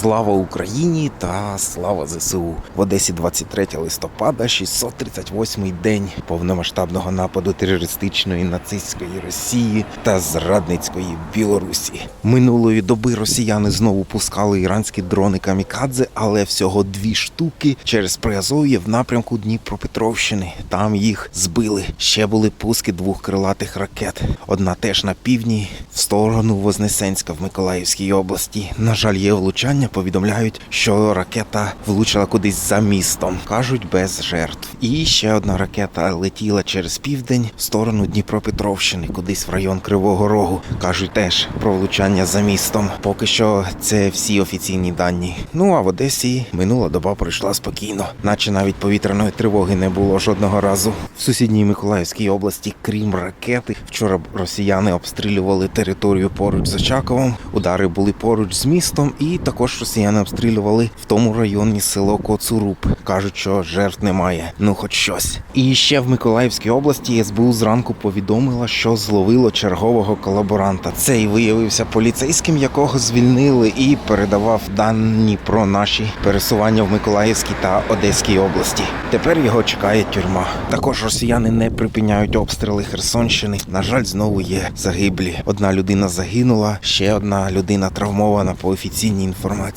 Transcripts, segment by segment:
Слава Україні та слава ЗСУ в Одесі 23 листопада, 638-й день повномасштабного нападу терористичної нацистської Росії та зрадницької Білорусі. Минулої доби росіяни знову пускали іранські дрони камікадзе, але всього дві штуки через Приазов'я в напрямку Дніпропетровщини. Там їх збили. Ще були пуски двох крилатих ракет. Одна теж на півдні в сторону Вознесенська в Миколаївській області. На жаль, є влучання. Повідомляють, що ракета влучила кудись за містом. кажуть, без жертв. І ще одна ракета летіла через південь в сторону Дніпропетровщини, кудись в район Кривого Рогу. кажуть теж про влучання за містом. Поки що це всі офіційні дані. Ну а в Одесі минула доба пройшла спокійно, наче навіть повітряної тривоги не було жодного разу. В сусідній Миколаївській області, крім ракети, вчора росіяни обстрілювали територію поруч з Очаковом. Удари були поруч з містом, і також росіяни обстрілювали в тому районі село Коцуруп. кажуть, що жертв немає. Ну, хоч щось. І ще в Миколаївській області СБУ зранку повідомила, що зловило чергового колаборанта. Цей виявився поліцейським, якого звільнили, і передавав дані про наші пересування в Миколаївській та Одеській області. Тепер його чекає тюрма. Також росіяни не припиняють обстріли Херсонщини. На жаль, знову є загиблі. Одна людина загинула, ще одна людина травмована по офіційній інформації.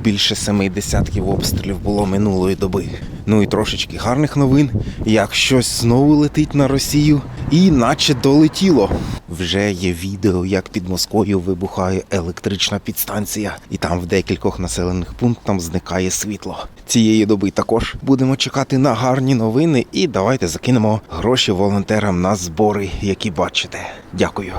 Більше семи десятків обстрілів було минулої доби. Ну і трошечки гарних новин, як щось знову летить на Росію, і наче долетіло. Вже є відео, як під Москвою вибухає електрична підстанція, і там в декількох населених пунктах зникає світло. Цієї доби також будемо чекати на гарні новини, і давайте закинемо гроші волонтерам на збори, які бачите. Дякую.